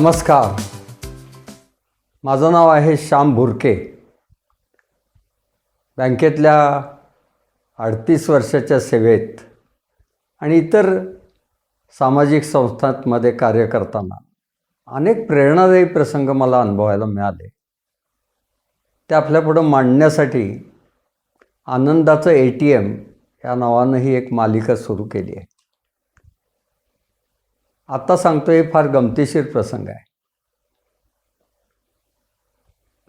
नमस्कार. माझं नाव आहे श्याम भुरके. बँकेतल्या अडतीस वर्षाच्या सेवेत आणि इतर सामाजिक संस्थांमध्ये कार्य करताना अनेक प्रेरणादायी प्रसंग मला अनुभवायला मिळाले. ते आपल्यापुढं मांडण्यासाठी आनंदाचं ए टी एम या नावानं ही एक मालिका सुरू केली आहे. आत्ता सांगतो हे फार गमतीशीर प्रसंग आहे.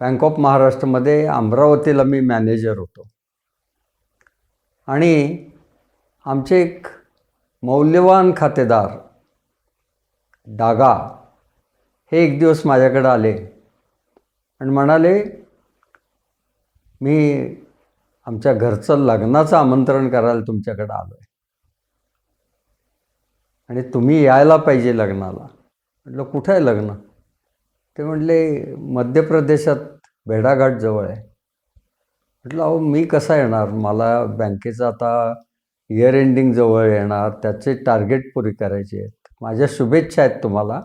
बँक ऑफ महाराष्ट्रमध्ये अमरावतीला मी मॅनेजर होतो. आणि आमचे एक मौल्यवान खातेदार डागा हे एक दिवस माझ्याकडे आले आणि म्हणाले मी आमच्या घरचं लग्नाचं आमंत्रण करायला तुमच्याकडे आलो आहे आणि तुम्ही यायला पाहिजे लग्नाला. म्हटलं कुठं आहे लग्न? ते म्हटले मध्य प्रदेशात भेडाघाट जवळ आहे. म्हटलं अहो मी कसा येणार? मला बँकेचं आता इयर एंडिंग जवळ येणार. त्याचे टार्गेट पुरी करायचे आहेत. माझ्या शुभेच्छा आहेत तुम्हाला.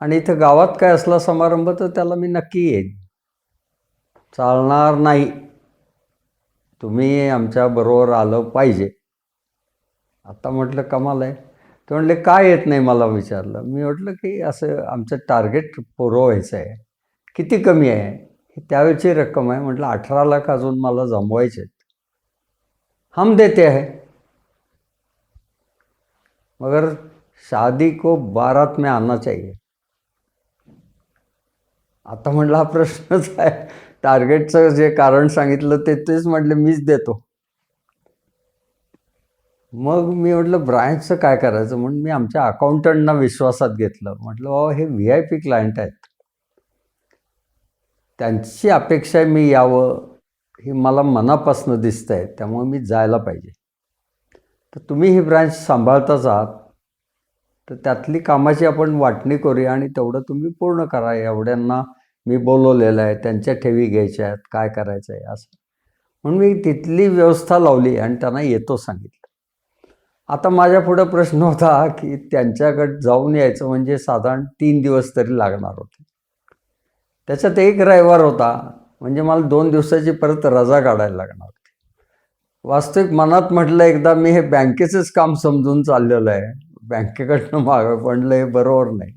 आणि इथं गावात काय असला समारंभ तर त्याला मी नक्की येईन. चालणार नाही. तुम्ही आमच्याबरोबर आलं पाहिजे. आता म्हटलं कमाल आहे. ते म्हटले काय येत नाही मला विचारलं. मी म्हटलं की असं आमचं टार्गेट पुरवायचं आहे. किती कमी आहे? ही त्यावेळची रक्कम आहे. म्हटलं अठरा लाख अजून मला जमवायचे आहेत. हम देते आहे. मगर शादी को बारात में आना चाहिए. आता म्हटलं हा प्रश्नच आहे. टार्गेटचं जे कारण सांगितलं ते तेच म्हटलं मीच देतो. मग मी म्हटलं ब्रांचचं काय करायचं? म्हणून मी आमच्या अकाउंटंटना विश्वासात घेतलं. म्हटलं बाबा हे व्ही आय पी क्लायंट आहेत. त्यांची अपेक्षा मी यावं. हे मला मनापासनं दिसतं आहे त्यामुळे मी जायला पाहिजे. तर तुम्ही ही ब्रांच सांभाळताच आहात तर त्यातली कामाची आपण वाटणी करूया आणि तेवढं तुम्ही पूर्ण करा. एवढ्यांना मी बोलवलेलं आहे. त्यांच्या ठेवी घ्यायच्या आहेत. काय करायचं आहे असं. म्हणून मी तिथली व्यवस्था लावली आणि त्यांना येतो सांगितलं. आता माझ्या पुढं प्रश्न होता की त्यांच्याकडे जाऊन यायचं म्हणजे साधारण तीन दिवस तरी लागणार होते. त्याच्यात एक रविवार होता म्हणजे मला दोन दिवसाची परत रजा काढायला लागणार होती. वास्तविक मनात म्हटलं एकदा मी हे बँकेचंच काम समजून चाललेलं आहे. बँकेकडनं मागं पडलं हे बरोबर नाही.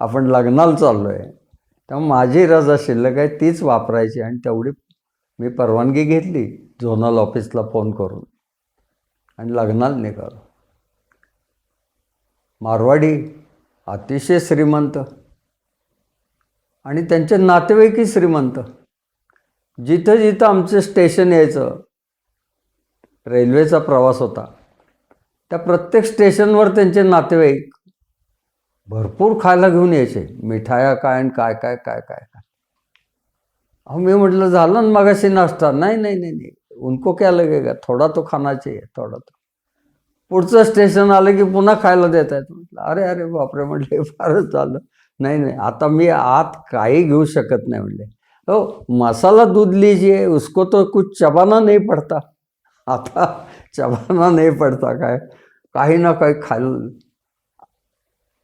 आपण लग्नाला चाललो आहे त्यामुळे माझी रजा शिल्लक आहे तीच वापरायची आणि तेवढी मी परवानगी घेतली. झोनल ऑफिसला फोन करून. आणि लग्नाला निघालो. मारवाडी अतिशय श्रीमंत आणि त्यांचे नातेवाईकही श्रीमंत. जिथं जिथं आमचं स्टेशन यायचं रेल्वेचा प्रवास होता त्या प्रत्येक स्टेशनवर त्यांचे नातेवाईक भरपूर खायला घेऊन यायचे मिठाया काय आणि काय काय काय काय काय. अहो मी म्हटलं झालं ना मगाशी नाश्ता? नाही नाही नाही नाही. उनको क्या लगेगा? थोडा तो खाना चाहिए थोडा तो। पुढचं स्टेशन आलं की पुन्हा खायला देत आहेत म्हटलं अरे अरे बापरे म्हटले फारच झालं. नाही नाही आता मी आत काही घेऊ शकत नाही म्हटले. हो मसाला दूध लीजिए उसको तो कुछ चबाना नाही पडता. आता चबाना नाही पडता काय काही ना काही खायला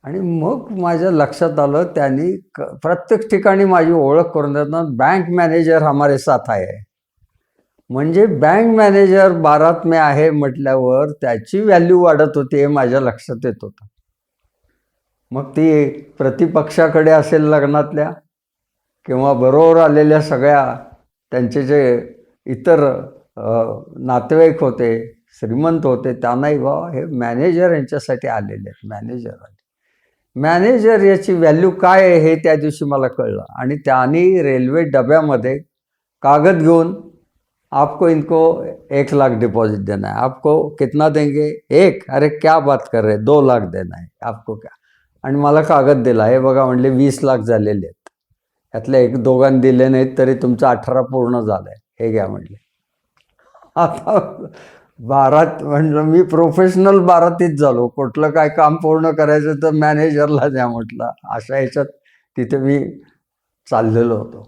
आणि मग माझ्या लक्षात आलं त्यांनी क प्रत्येक ठिकाणी माझी ओळख करून देतात बँक मॅनेजर हमारे साथ आहे म्हणजे बँक मॅनेजर बारात मे आहे म्हटल्यावर त्याची व्हॅल्यू वाढत होती हे माझ्या लक्षात येत होतं. मग ती प्रतिपक्षाकडे असेल लग्नातल्या किंवा बरोबर आलेल्या सगळ्या त्यांचे जे इतर नातेवाईक होते श्रीमंत होते त्यांनाही बा हे मॅनेजर यांच्यासाठी आलेले आहेत मॅनेजर आले. मॅनेजर याची व्हॅल्यू काय आहे हे त्या दिवशी मला कळलं. आणि त्यांनी रेल्वे डब्यामध्ये कागद घेऊन आपको इनको एक लाख डिपॉजिट देना है। आपको कितना देंगे? एक। अरे क्या बात कर रहे दो लाख देना है। आपको क्या? आणि मला कागद दिला. हे बघा म्हणले वीस लाख झालेले आहेत यातले एक दोघांनी दिले नाहीत तरी तुमचं अठरा पूर्ण झालं आहे हे घ्या म्हणले. आता बारात म्हणलं मी प्रोफेशनल बारातीत झालो. कुठलं काय काम पूर्ण करायचं तर मॅनेजरला द्या म्हटलं. अशा ह्याच्यात तिथे मी चाललेलो होतो.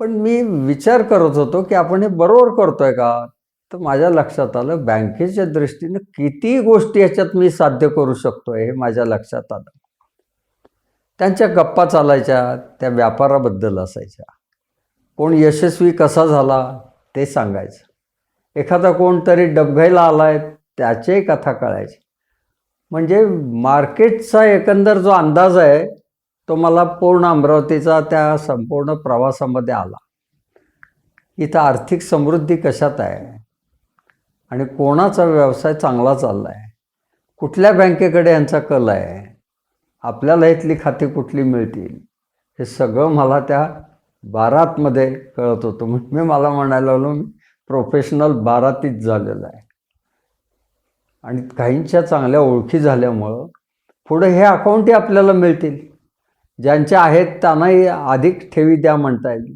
पण मी विचार करत होतो की आपण हे बरोबर करतोय का? तर माझ्या लक्षात आलं बँकेच्या दृष्टीनं किती गोष्टी याच्यात मी साध्य करू शकतोय हे माझ्या लक्षात आलं. त्यांच्या गप्पा चालायच्या त्या व्यापाराबद्दल असायच्या. कोण यशस्वी कसा झाला ते सांगायचं. एखादा कोणतरी डबघाईला आला आहे त्याचे कथा कळायचे. म्हणजे मार्केटचा एकंदर जो अंदाज आहे तो मला पूर्ण अमरावतीचा त्या संपूर्ण प्रवासामध्ये आला. इथं आर्थिक समृद्धी कशात आहे? आणि कोणाचा व्यवसाय चांगला चालला आहे कुठल्या बँकेकडे यांचा कल आहे? आपल्याला इथली खाती कुठली मिळतील? हे सगळं मला त्या बारातमध्ये कळत होतं. म्हणून मी मला म्हणायला लागलो मी प्रोफेशनल बारातीत झालेलं आहे. आणि काहींच्या चांगल्या ओळखी झाल्यामुळं पुढे हे अकाउंटही आपल्याला मिळतील. ज्यांच्या आहेत त्यांनाही अधिक ठेवी द्या म्हणता येईल.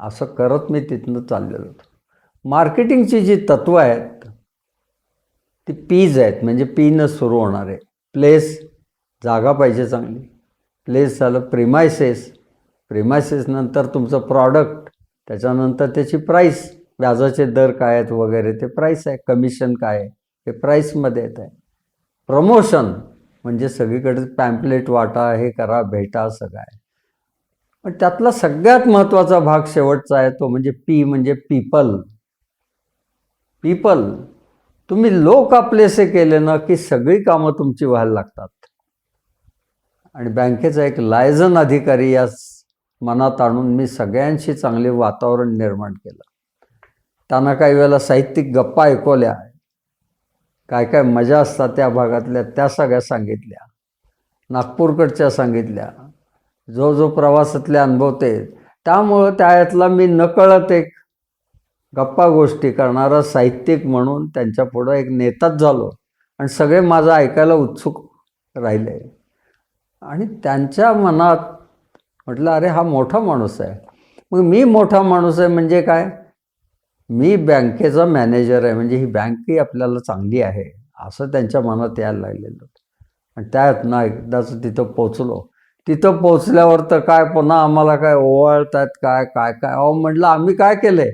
असं करत मी तिथनं चाललेलो होतो. मार्केटिंगची जी तत्व आहेत ती पीज आहेत म्हणजे पीनं सुरू होणार आहे. प्लेस जागा पाहिजे चांगली. प्लेस झालं प्रिमायसेस. प्रिमायसेसनंतर तुमचं प्रॉडक्ट त्याच्यानंतर त्याची प्राईस व्याजाचे दर काय आहेत वगैरे ते प्राईस आहे कमिशन काय आहे हे प्राईसमध्ये येत आहे. प्रमोशन म्हणजे सगळीकडे पॅम्पलेट वाटा हे करा भेटा सगळं आहे पण त्यातला सगळ्यात महत्त्वाचा भाग शेवटचा आहे तो म्हणजे पी म्हणजे पीपल पीपल तुम्ही लोक आपलेसे केले ना की सगळी कामं तुमची व्हायला लागतात. आणि बँकेचा एक लायझन अधिकारी या मनात आणून मी सगळ्यांशी चांगले वातावरण निर्माण केलं. त्यांना काही वेळेला साहित्यिक गप्पा ऐकवल्या. काय काय मजा असतात त्या भागातल्या त्या सगळ्या सांगितल्या. नागपूरकडच्या सांगितल्या. जो जो प्रवासातले अनुभवते त्यामुळं त्यातला मी नकळत एक गप्पा गोष्टी करणारा साहित्यिक म्हणून त्यांच्या पुढं एक नेताच झालो आणि सगळे माझं ऐकायला उत्सुक राहिले. आणि त्यांच्या मनात म्हटलं अरे हा मोठा माणूस आहे. मग मी मोठा माणूस आहे म्हणजे काय? मी बँकेचा मॅनेजर आहे म्हणजे ही बँकही आपल्याला चांगली आहे असं त्यांच्या मनात यायला लागलेलं आणि त्यात ना एकदाच तिथं पोचलो तिथं पोचल्यावर तर काय पुन्हा आम्हाला काय ओवाळतात काय काय काय? अहो म्हटलं आम्ही काय केलंय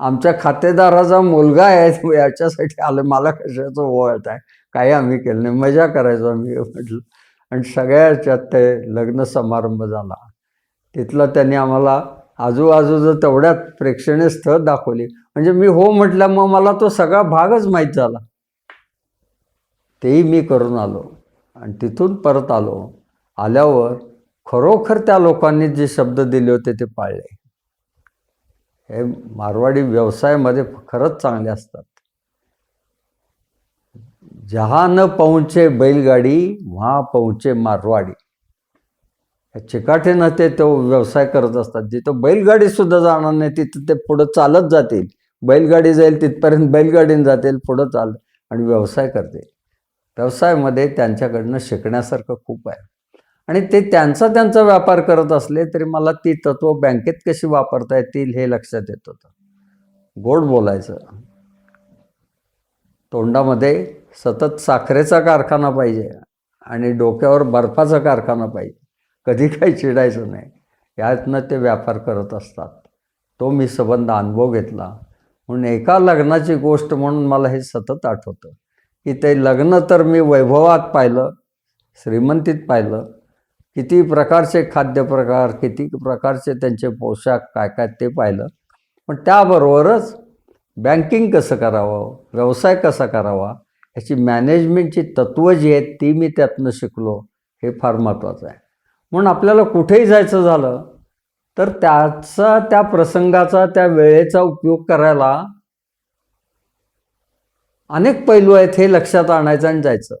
आमच्या खातेदाराचा मुलगा आहे याच्यासाठी आलं मला कशाचं ओवाळत आहे काही आम्ही केलं नाही मजा करायचो आम्ही म्हटलं. आणि सगळ्याच्यात ते लग्न समारंभ झाला. तिथलं त्यांनी आम्हाला आजूबाजूचं तेवढ्यात प्रेक्षणीय स्थळ दाखवली. म्हणजे मी हो म्हटलं मग मला तो सगळा भागच माहीत झाला. तेही मी करून आलो आणि तिथून परत आलो. आल्यावर खरोखर त्या लोकांनी जे शब्द दिले होते ते पाळले. हे मारवाडी व्यवसायामध्ये खरंच चांगले असतात. जहा न पहुंचे बैलगाडी वहा पहुंचे मारवाडी. चिकाठीनं ते तो व्यवसाय करत असतात. जिथं बैलगाडी सुद्धा जाणार नाही तिथं ते पुढं चालत जातील. बैलगाडी जाईल तिथपर्यंत बैलगाडीने जातील पुढं चाल आणि व्यवसाय करते व्यवसायामध्ये त्यांच्याकडनं शिकण्यासारखं खूप आहे. आणि ते त्यांचा त्यांचा व्यापार करत असले तरी मला ती तत्व बँकेत कशी वापरता येतील हे लक्षात येत होतं. गोड बोलायचं. तोंडामध्ये सतत साखरेचा कारखाना पाहिजे आणि डोक्यावर बर्फाचा कारखाना पाहिजे. कधी काही चिडायचं नाही. यातनं ते व्यापार करत असतात. तो मी संबंध अनुभव घेतला. म्हणून एका लग्नाची गोष्ट म्हणून मला हे सतत आठवतं. की ते लग्न तर मी वैभवात पाहिलं श्रीमंतीत पाहिलं. किती प्रकारचे खाद्यप्रकार किती प्रकारचे त्यांचे पोशाख काय काय ते पाहिलं. पण त्याबरोबरच बँकिंग कसं करावं व्यवसाय कसा करावा ह्याची मॅनेजमेंटची तत्त्वं जी आहेत ती मी त्यातनं शिकलो हे फार महत्त्वाचं आहे. म्हणून आपल्याला कुठेही जायचं झालं तर त्याचा त्या प्रसंगाचा त्या वेळेचा उपयोग करायला अनेक पैलू आहेत हे लक्षात आणायचं आणि जायचं.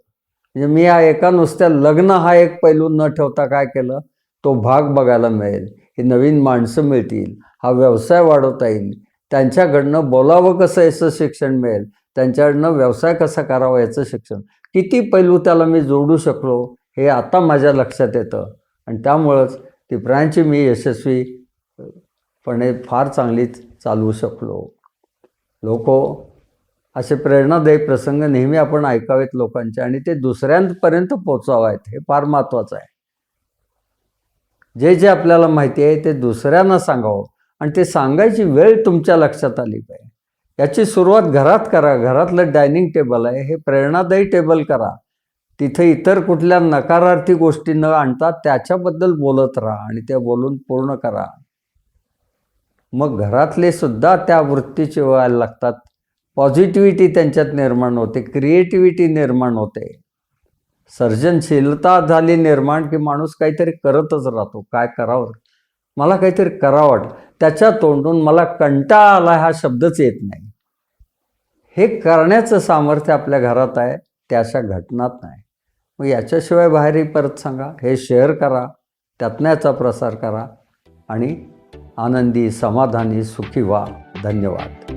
म्हणजे मी या एका नुसत्या लग्न हा एक पैलू न ठेवता काय केलं तो भाग बघायला मिळेल. ही नवीन माणसं मिळतील हा व्यवसाय वाढवता येईल. त्यांच्याकडनं बोलावं कसं याचं शिक्षण मिळेल? त्यांच्याकडनं व्यवसाय कसा करावा याचं शिक्षण? किती पैलू त्याला मी जोडू शकलो हे आता माझ्या लक्षात येतं. आणि त्यामुळंच ती ब्रँच मी यशस्वीपणे फार चांगलीच चालवू शकलो. लोक असे प्रेरणादायी प्रसंग नेहमी आपण ऐकावेत लोकांचे आणि ते दुसऱ्यांपर्यंत पोचावायत हे फार महत्त्वाचं आहे. जे जे आपल्याला माहिती आहे ते दुसऱ्यांना सांगावं आणि ते सांगायची वेळ तुमच्या लक्षात आली पाहिजे. याची सुरुवात घरात करा घरातलं डायनिंग टेबल आहे हे प्रेरणादायी टेबल करा. तिथं इतर कुठल्या नकारार्थी गोष्टी न आणता त्याच्याबद्दल बोलत राहा आणि त्या बोलून पूर्ण करा. मग घरातले सुद्धा त्या वृत्तीचे व्हायला लागतात. पॉझिटिव्हिटी त्यांच्यात निर्माण होते क्रिएटिव्हिटी निर्माण होते. सर्जनशीलता झाली निर्माण की माणूस काहीतरी करतच राहतो. काय करावं? मला काहीतरी करावं वाटतं. त्याच्या तोंडून मला कंटाळा आला हा शब्दच येत नाही. हे करण्याचं सामर्थ्य आपल्या घरात आहे त्या अशा घटनात नाही. मग याच्याशिवाय बाहेरही परत सांगा. हे शेअर करा. त्यातनं याचा प्रसार करा. आणि आनंदी समाधानी सुखी व्हा. धन्यवाद.